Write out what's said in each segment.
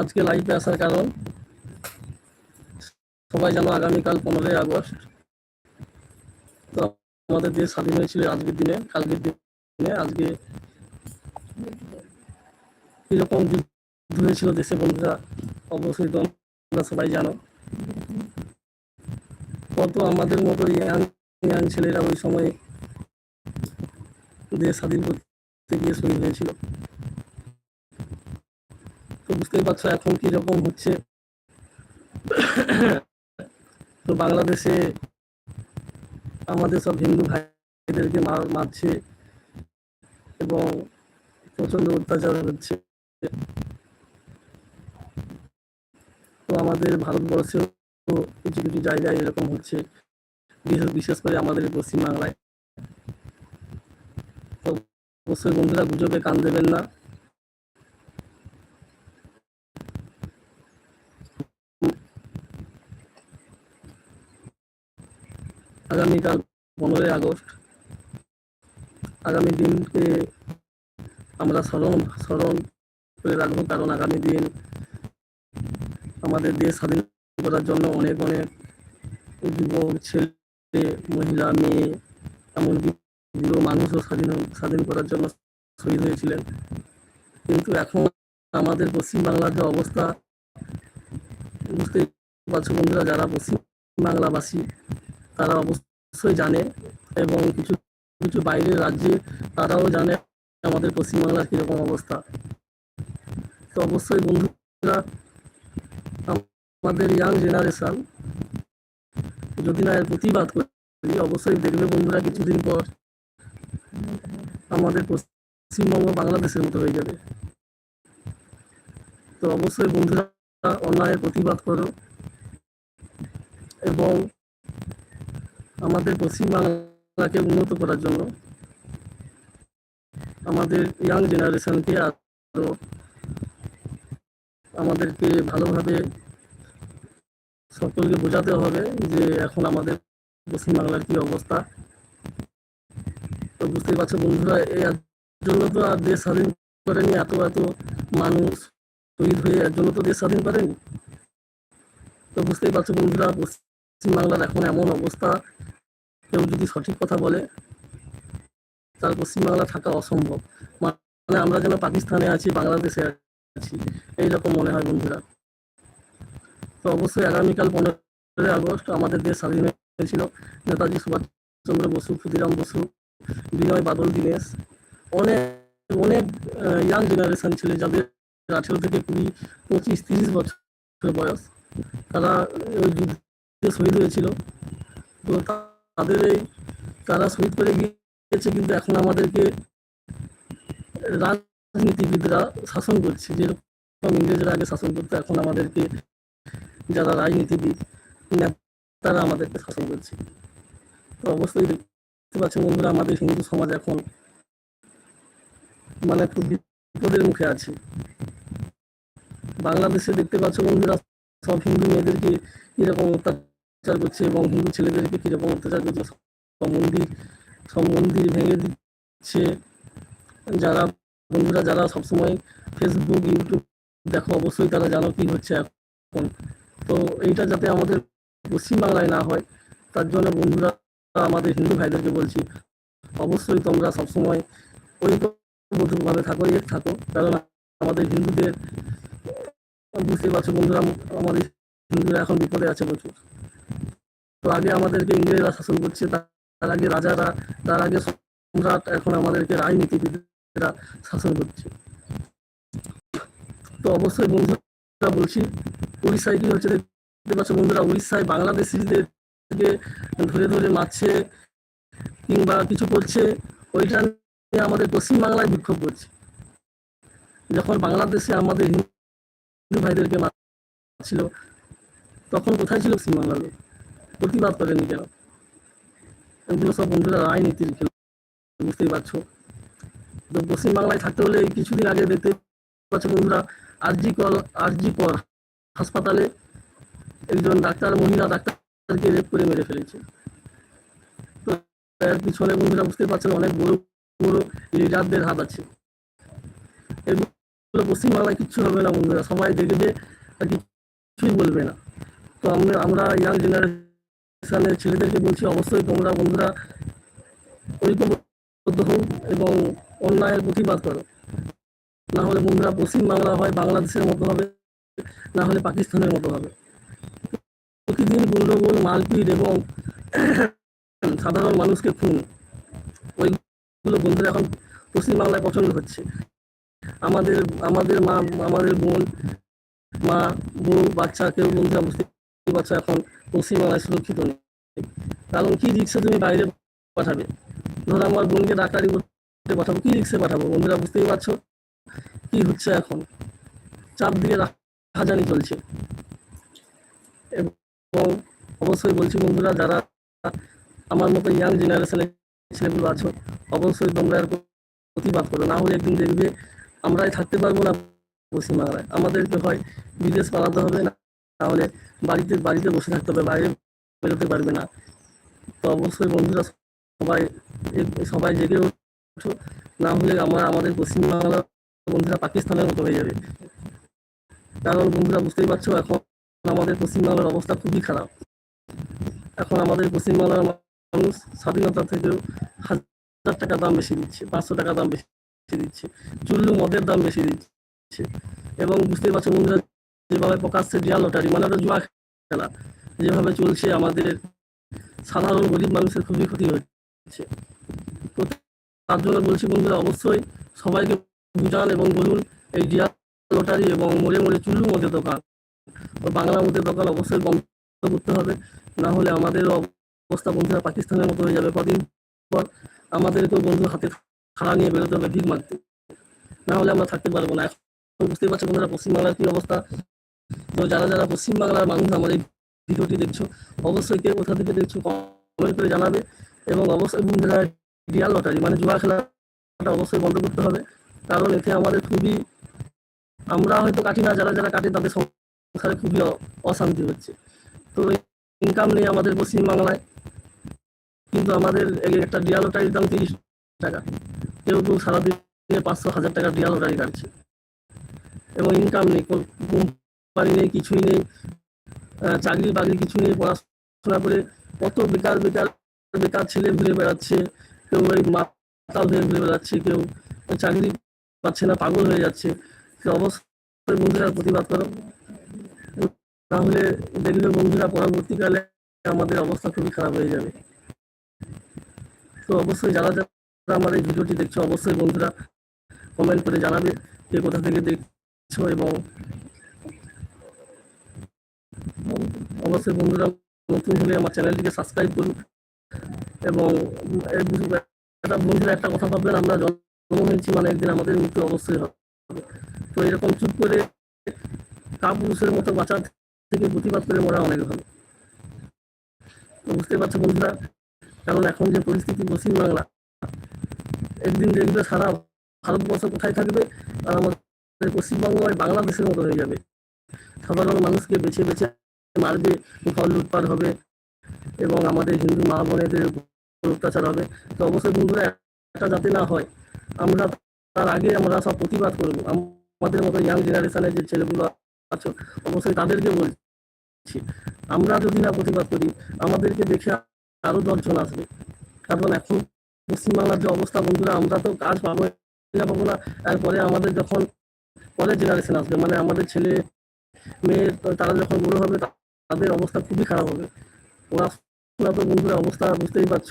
আজকে লাইভে আসার কারণ, সবাই জানো আগামীকাল পনেরোই আগস্ট। তো আমাদের দেশ স্বাধীন হয়েছিল আজকের দিনে, কালকের দিনে, আজকে কীরকম যুদ্ধ হয়েছিল দেশে বন্ধুরা, অবশ্যই তোমরা সবাই জানো। কত আমাদের মতো ইয়াং ইয়াং ছেলেরা ওই সময় দেশ স্বাধীন করতে গিয়ে শহীদ হয়েছিল। তো বুঝতেই পারছ এখন কীরকম হচ্ছে। তো বাংলাদেশে আমাদের সব হিন্দু ভাইদেরকে মার- মারছে এবং প্রচণ্ড অত্যাচার হচ্ছে। তো আমাদের ভারতবর্ষেও কিছু কিছু জায়গায় এরকম হচ্ছে। বিশেষ বিশেষ করে আমাদের পশ্চিমবাংলায়। তো অবশ্যই বন্ধুরা গুজবে, কান দেবেন না। আগামীকাল পনেরোই আগস্ট। আগামী দিনকে আমরা স্মরণ স্মরণ করে রাখব, কারণ আগামী দিন আমাদের দেশ স্বাধীন করার জন্য অনেক অনেক যুবক, ছেলে, মহিলা, মেয়ে, এমনকি বুড়ো মানুষও স্বাধীন স্বাধীন করার জন্য শহীদ হয়েছিলেন। কিন্তু এখন আমাদের পশ্চিমবাংলার যে অবস্থা, বুঝতেই পারছ বন্ধুরা, যারা পশ্চিম বাংলাবাসী তারা অবশ্যই জানে এবং কিছু কিছু বাইরের রাজ্যে তারাও জানে আমাদের পশ্চিমবাংলার কীরকম অবস্থা। তো অবশ্যই বন্ধুরা, আমাদের ইয়াং জেনারেশন যদি না এর প্রতিবাদ করি, অবশ্যই দেখবে বন্ধুরা কিছুদিন পর আমাদের পশ্চিমবঙ্গ বাংলাদেশের মতো হয়ে যাবে। তো অবশ্যই বন্ধুরা, অন্যায়ের প্রতিবাদ করো এবং আমাদের পশ্চিমবাংলাকে উন্নত করার জন্য আমাদের ইয়াং জেনারেশনকে আরও আমাদেরকে ভালোভাবে সকলকে বোঝাতে হবে যে এখন আমাদের পশ্চিমবাংলার কি অবস্থা। তো বুঝতেই পারছ বন্ধুরা এর জন্য তো আর দেশ স্বাধীন করেনি, এত এত মানুষ শহীদ হয়ে এর জন্য তো দেশ স্বাধীন করেনি। তো বুঝতেই পারছ বন্ধুরা, পশ্চিমবাংলার এখন এমন অবস্থা কেউ যদি সঠিক কথা বলে, তার পশ্চিমবাংলা থাকা অসম্ভব। মানে আমরা যেন পাকিস্তানে আছি, বাংলাদেশে আছি, এইরকম মনে হয় বন্ধুরা। তো অবশ্যই আগামীকাল পনেরোই আগস্ট আমাদের দেশ স্বাধীন হয়েছিল। নেতাজি সুভাষচন্দ্র বসু, ক্ষুদিরাম বসু, বিনয় বাদল, দীনেশ। অনেক অনেক ইয়াং জেনারেশন ছিল যাদের আঠেরো থেকে কুড়ি, পঁচিশ, তিরিশ বছর বয়স। তারা ওই যুদ্ধে শহীদ হয়েছিল। তো তাদের তারা শহীদ করে গিয়েছে, কিন্তু এখন আমাদেরকে রাজনীতিবিদরা শাসন করছে। যেরকম ইংরেজরা আগে শাসন করতো, এখন আমাদেরকে যারা রাজনীতিবিদ তারা আমাদেরকে শাসন করছে। তো অবশ্যই দেখতে পাচ্ছেন বন্ধুরা, আমাদের হিন্দু সমাজ এখন মানে খুব বিপদের মুখে আছে। বাংলাদেশে দেখতে পাচ্ছ বন্ধুরা, সব হিন্দু মেয়েদেরকে কীরকম অত্যাচার করছে এবং হিন্দু ছেলেদেরকে কীরকম অত্যাচার করছে সব মন্দির সব মন্দির ভেঙে দিচ্ছে। যারা বন্ধুরা, যারা সবসময় ফেসবুক ইউটিউব দেখো, অবশ্যই তারা জানো কি হচ্ছে এখন। তো এইটা যাতে আমাদের পশ্চিমবাংলায় না হয়, তার জন্য বন্ধুরা, আমাদের হিন্দু ভাইদেরকে বলছি, অবশ্যই তোমরা সবসময় ঐক্যবদ্ধভাবে থাকো এক থাকো, কারণ আমাদের হিন্দুদের বুঝতে পারছ বন্ধুরা, আমাদের হিন্দুরা এখন বিপদে আছে প্রচুর। তো আগে আমাদেরকে ইংরেজরা শাসন করছে তার আগে রাজারা, তার আগে সম্রাট, এখন আমাদেরকে রাজনীতিবিদরা শাসন করছে। তো অবশ্যই বন্ধুরা বলছি, উড়িষ্যায় কি হচ্ছে দেখতে পাচ্ছ বন্ধুরা? উড়িষ্যায় বাংলাদেশিদেরকে ধরে ধরে মারছে কিংবা কিছু করছে, ওইটা নিয়ে আমাদের পশ্চিমবাংলায় বিক্ষোভ করছে। যখন বাংলাদেশে আমাদের হিন্দু ভাইদেরকে মারছিল, তখন কোথায় ছিল পশ্চিমবাংলার লোক প্রতিবাদ করেনি কেন? এগুলো সব বন্ধুরা রাজনীতির বুঝতেই পারছ? তো পশ্চিমবাংলায় থাকতে হলে কিছুদিন আগে দেখতে পাচ্ছ বন্ধুরা, আরজি কল, আরজি কর হাসপাতালে একজন ডাক্তার, মহিলা ডাক্তারকে রেপ করে মেরে ফেলেছে। তো এর পিছনে বন্ধুরা বুঝতে পারছেন অনেক বড় বড় লিডারদের হাত আছে। এগুলো পশ্চিমবাংলায় কিচ্ছু হবে না বন্ধুরা, সবাই দেখবে কিছুই বলবে না। তো আমরা আমরা ইয়াং জেনারেশনের ছেলেদেরকে বলছি, অবশ্যই তোমরা বন্ধুরা ঐক্যবদ্ধ হও এবং অন্যায়ের প্রতিবাদ করো। না হলে বন্ধুরা পশ্চিমবাংলা হয়, বাংলাদেশের মতো হবে, না হলে পাকিস্তানের মতো হবে। প্রতিদিন গন্ডগোল, মারপিট এবং সাধারণ মানুষকে খুন, ওইগুলো বন্ধুরা এখন পশ্চিমবাংলায় পছন্দ হচ্ছে। আমাদের আমাদের মা, আমাদের বোন, মা, বউ, বাচ্চা, কেউ বন্ধুরা বুঝতে পারছ এখন পশ্চিমবাংলায় সুরক্ষিত নেই। কারণ কি রিক্সা তুমি বাইরে পাঠাবে? ধরো আমার বোনকে ডাক্তারি করতে পাঠাবো, কি রিক্সে পাঠাবো? বন্ধুরা বুঝতেই পারছ কি হচ্ছে এখন? চাপ দিয়ে রাজানি চলছে। এবং অবশ্যই বলছি বন্ধুরা, যারা আমার মতো ইয়াং জেনারেশনের ছেলেগুলো আছো, অবশ্যই তোমরা এর প্রতিবাদ করো। না হলে একদিন দেখবে আমরাই থাকতে পারব না পশ্চিমবাংলায়। আমাদেরকে হয় বিদেশ পালাতে হবে, না তাহলে বাড়িতে বাড়িতে বসে থাকতে হবে, বাইরে বেরোতে পারবে না। তো অবশ্যই বন্ধুরা সবাই সবাই জেগে ওঠো। না হলে আমরা, আমাদের পশ্চিমবাংলার বন্ধুরা পাকিস্তানের মতো হয়ে যাবে। কারণ বন্ধুরা বুঝতেই পারছ, এখন আমাদের পশ্চিমবাংলার অবস্থা খুবই খারাপ। এখন আমাদের পশ্চিমবাংলার মানুষ স্বাধীনতা থেকেও হাজার টাকা দাম বেশি দিচ্ছে, পাঁচশো টাকা দাম বেশি দিচ্ছে, চুল্লু মদের দাম বেশি দিচ্ছে। এবং বুঝতেই পারছ বন্ধুরা যেভাবে প্রকাশ্যে ডিয়া লটারি মানে ওটা জুয়া খেলা, যেভাবে চলছে আমাদের সাধারণ গরিব মানুষের খুবই ক্ষতি হচ্ছে। তার জন্য বলছি বন্ধুরা, অবশ্যই সবাইকে বুঝান এবং বলুন, এই ডিয়া লটারি এবং মোড়ে মোড়ে চুল্লু মদের দোকান বাংলা মদের দোকান অবশ্যই বন্ধ করতে হবে, না হলে আমাদের অবস্থা বন্ধুরা পাকিস্তানের মতো হয়ে যাবে কদিন পর। আমাদেরকেও বন্ধু হাতে খাড়া নিয়ে বেরোতে হবে ভিড় মারতে। না হলে আমরা থাকতে পারব না। এখন বুঝতেই পারছ বন্ধুরা, পশ্চিমবাংলার কি অবস্থা? তো যারা যারা পশ্চিমবাংলার মানুষ আমার এই ভিডিওটি দেখছ, অবশ্যই কে কোথা থেকে দেখছ কমেন্ট করে জানাবে এবং অবশ্যই ডিয়াল লটারি মানে জুয়া খেলাটা অবশ্যই বন্ধ করতে হবে। কারণ এতে আমাদের খুবই, আমরা হয়তো কাটি না, যারা যারা কাটে তাদের সংসারে খুবই অশান্তি হচ্ছে। তো ইনকাম নেই আমাদের পশ্চিমবাংলায় কিন্তু আমাদের একটা ডিয়া লটারির দাম তিরিশ টাকা। কেউ কেউ সারাদিনে পাঁচশো, হাজার টাকা ডিয়া লটারি কাটছে। এবং ইনকাম নেই কোম্পানি নেই, কিছুই নেই চাকরি বাকরি কিছু নেই, পড়াশোনা করে কত বেকার বেকার বেকার ছেলে ঘুরে বেড়াচ্ছে, কেউ ওই মাতাল হয়ে ঘুরে বেড়াচ্ছে, কেউ চাকরি পাচ্ছে না, পাগল হয়ে যাচ্ছে। তো অবশ্যই বন্ধুরা, প্রতিবাদ করো। তাহলে দেখবে বন্ধুরা, পরবর্তীকালে আমাদের অবস্থা খুবই খারাপ হয়ে যাবে। তো অবশ্যই যারা যারা আমার এই ভিডিওটি দেখছ, অবশ্যই বন্ধুরা কমেন্ট করে জানাবে, কে কোথা থেকে দেখছ এবং অবশ্যই বন্ধুরা নতুন হলে আমার চ্যানেলটিকে সাবস্ক্রাইব করুন। এবং একটা বন্ধুরা একটা কথা ভাববেন, আমরা জন্ম হয়েছি মানে একদিন আমাদের মৃত্যু অবশ্যই হবে। তো এরকম চুপ করে কাপুরুষের মতো বাঁচার থেকে প্রতিবাদ করে মরা অনেক ভালো। বুঝতে পারছ বন্ধুরা, কারণ এখন যে পরিস্থিতি পশ্চিমবাংলা একদিন দেখবে সারা ভারতবর্ষ কোথায় থাকবে আর আমাদের পশ্চিমবঙ্গ বাংলাদেশের মতো হয়ে যাবে। সাধারণ মানুষকে বেছে বেছে মারবে, ফল লুটপাট হবে এবং আমাদের হিন্দু মা বোনেদের অত্যাচার হবে। তো অবশ্যই বন্ধুরা, একটা যাতে না হয়, আমরা তার আগে আমরা সব প্রতিবাদ করব। আমাদের মতো ইয়াং জেনারেশনের যে ছেলেগুলো আছো, অবশ্যই তাদেরকে বলছি, আমরা যদি না প্রতিবাদ করি, আমাদেরকে দেখে আরও দশজন আসবে। কারণ এখন পশ্চিমবাংলার যে অবস্থা, বন্ধুরা, আমরা তো কাজ পাবো না পাবো না। তারপরে আমাদের যখন পরের জেনারেশন আসবে মানে আমাদের ছেলে মেয়ে তো তারা যখন বড় হবে, তাদের অবস্থা খুবই খারাপ হবে। পড়াশোনা তো বন্ধুরা অবস্থা, বুঝতেই পারছ।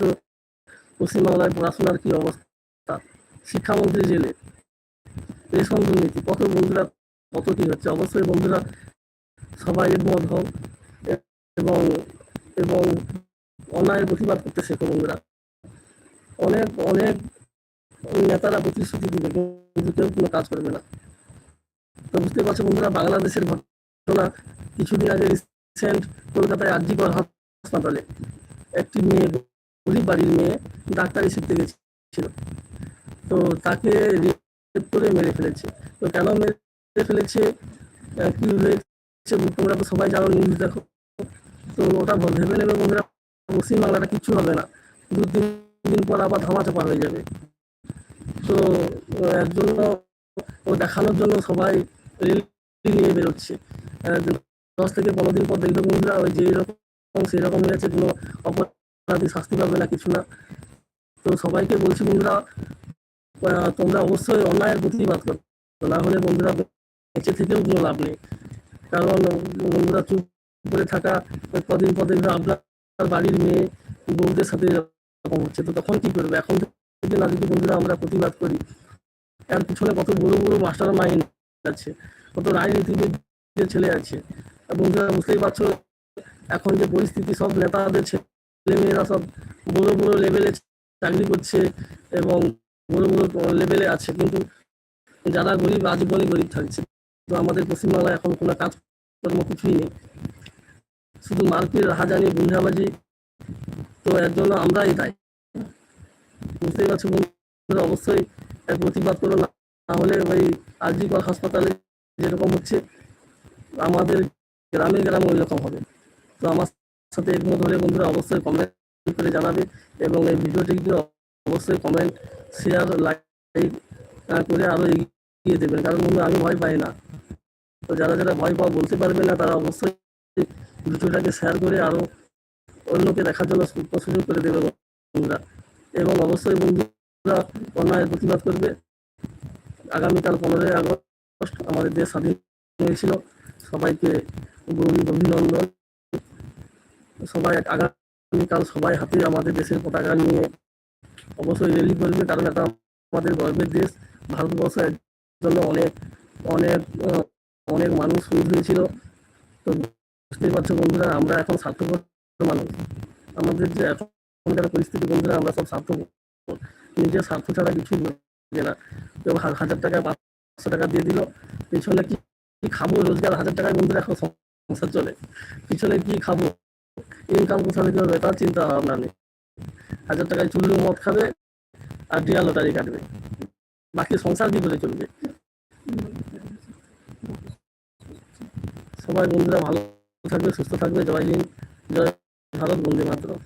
পশ্চিমবাংলায় পড়াশোনার কি অবস্থা? শিক্ষামন্ত্রী জেলে। রেশন দুর্নীতি কত বন্ধুরা, কত কি হচ্ছে? অবশ্যই বন্ধুরা সবাই একমত হও। এবং এবং অন্যায়ের প্রতিবাদ করতে শেখো বন্ধুরা। অনেক অনেক নেতারা প্রতিশ্রুতি দিবে, কিন্তু কেউ কোনো কাজ করবে না। তো বুঝতে পারছ বন্ধুরা, বাংলাদেশের ঘটনা কিছুদিন আগে রিসেন্ট কলকাতায় আরজিকর হাসপাতালে একটি মেয়ে গরিব বাড়ির মেয়ে ডাক্তারি শিখতে গেছিল। তো তাকে রেপ করে মেরে ফেলেছে। তো কেন মেরে ফেলেছে? কি হয়েছে? তোমরা তো সবাই জানো নিউজ দেখো। তো ওটা ভেবে নেবে বন্ধুরা পশ্চিমবাংলাটা কিচ্ছু হবে না। দু, তিন দিন পর আবার ধামা চাপা হয়ে যাবে। তো এর জন্য, ও দেখানোর জন্য সবাই রেল নিয়ে বেরোচ্ছে। দশ থেকে পনেরো দিন পর দেখবে বন্ধুরা ওই যে এরকম সেরকম হয়েছে, কোনো অপরাধী শাস্তি পাবে না, কিছু না। তো সবাইকে বলছি বন্ধুরা তোমরা অবশ্যই অন্যায়ের প্রতিবাদ করো। না হলে বন্ধুরা বেঁচে থেকেও কোনো লাভ নেই। কারণ বন্ধুরা চুপ করে থাকা, কদিন পর দেখবে আপনার বাড়ির মেয়ে, বউদের সাথে এরকম হচ্ছে। তো তখন কি করবে? এখন থেকে না যদি বন্ধুরা আমরা প্রতিবাদ করি। এর পিছনে কত বড় বড় মাস্টার মাইন্ড আছে। কত রাজনীতিবিদ যে ছেলে আছে। বন্ধুরা, বুঝতেই পারছ, এখন যে পরিস্থিতি, সব নেতাদের ছেলে মেয়েরা সব বড় বড় লেভেলে চাকরি করছে এবং বড় বড় লেভেলে আছে। কিন্তু যারা গরিব, আজীবনই গরিব থাকছে। তো আমাদের পশ্চিমবাংলায় এখন কোনো কাজকর্ম কিছুই নেই। শুধু মারপিট রাহাজানি গুন্ডাবাজি। তো এর জন্য আমরাই দায়ী। বুঝতেই পারছ বন্ধুরা, অবশ্যই প্রতিবাদ করো না হলে ওই আরজিকর হাসপাতালে যেরকম হচ্ছে আমাদের গ্রামে গ্রামে ওই রকম হবে। তো আমার সাথে একমত হলে বন্ধুরা অবশ্যই কমেন্ট করে জানাবে এবং এই ভিডিওটি অবশ্যই কমেন্ট শেয়ার লাইক করে আরও এগিয়ে দেবেন। কারণ বন্ধু, আমি ভয় পাই না। তো যারা যারা ভয় পাওয়া বলতে পারবে না, তারা অবশ্যই ভিডিওটাকে শেয়ার করে আরও অন্যকে দেখার জন্য সুযোগ করে দেবে বন্ধুরা। এবং অবশ্যই বন্ধুরা অন্যায়ের প্রতিবাদ করবে। আগামীকাল পনেরোই আগস্ট আমাদের দেশ স্বাধীন হয়েছিল। সবাইকে অভিনন্দন। সবাই আগামীকাল সবাই হাতে আমাদের দেশের পতাকা নিয়ে অবশ্যই র্যালি করবে, কারণ এটা আমাদের গর্বের দেশ। ভারতবর্ষের জন্য অনেক অনেক অনেক মানুষ শহীদ হয়েছিল। তো বুঝতেই পারছ বন্ধুরা, আমরা এখন স্বার্থপর মানুষ। আমাদের যে এখনকার পরিস্থিতি বন্ধুরা, আমরা সব স্বার্থপর। নিজের স্বার্থ ছাড়া কিছু না। কেউ হাজার টাকা, পাঁচশো টাকা দিয়ে দিল। পিছনে কি কি খাব? রোজগার হাজার টাকায় বন্ধুরা এখন সংসার চলে। পিছনে কি খাব? ইনকাম কোথা থেকে হবে? তার চিন্তা ভাবনা নেই। হাজার টাকায় চুল্লু মদ খাবে আর ডিয়া লটারি কাটবে। বাকি সংসার কি করে চলবে? সবাই বন্ধুরা ভালো থাকবে, সুস্থ থাকবে। জয় হিন্দ, জয় ভারত, বন্দে মাতরম।